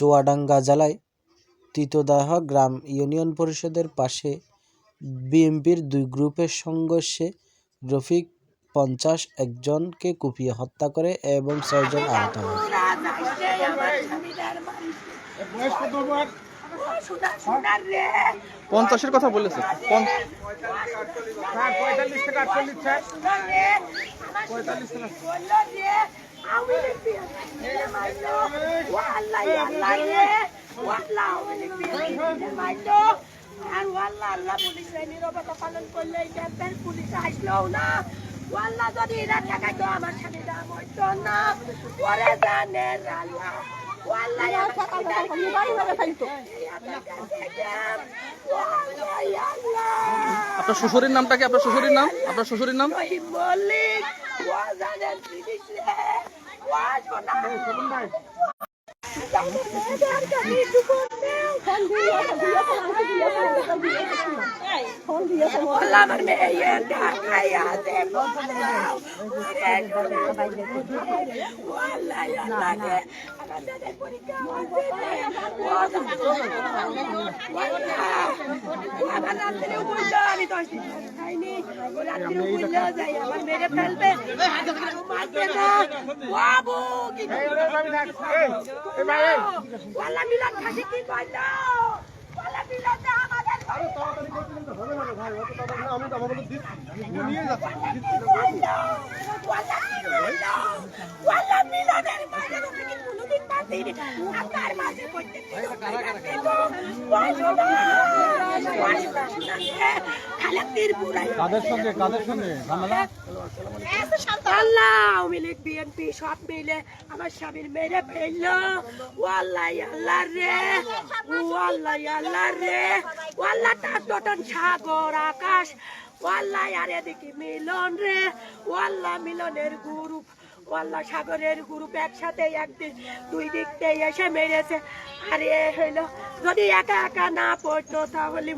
চুয়াডাঙ্গা জেলায় তিতোদাহ গ্রাম ইউনিয়ন পরিষদের পাশে বিএনপির দুই গ্রুপের সংঘর্ষে রফিক পঞ্চাশ একজনকে কুপিয়ে হত্যা করে এবং ছয়জন আহত হয়। পঞ্চাশের কথা বলেছে। আমার স্বামীরা মরতো না পরে জানে আল্লাহ আপনার শ্বশুরের নামটা কি আপনার শ্বশুরের নাম আপনার শ্বশুরের নাম মল্লিক আমার মেয়ে ঢাকায় আছে পরীক্ষা আমার রাত্রে বুঝলো আমি দশ দিন খাইনি। ও রাত্রে বুঝলো যাই আমার মেরে ফেলবে। মারবে না। বাবু কি ওয়াল্লা মিলাদ খাসি কি করল? ওয়াল্লা মিলাদ আমাদের আমি তো আমাদের ওয়াল্লা মিলাদের মাঝে আপনি কি কোনোদিন পারতেন আপনার মাঝে প্রত্যেক খালেকদের বুড়াই আমার স্বামীর আল্লাহ রে সাগর, আকাশ। ও আল্লাহ আর এদিকে মিলন রে। ও মিলনের গ্রুপ। ও আল্লাহ সাগরের গ্রুপ একসাথে একদিন, দুই দিক এসে মেরেছে। আর হইল, যদি একা একা না পড়তো, তাহলে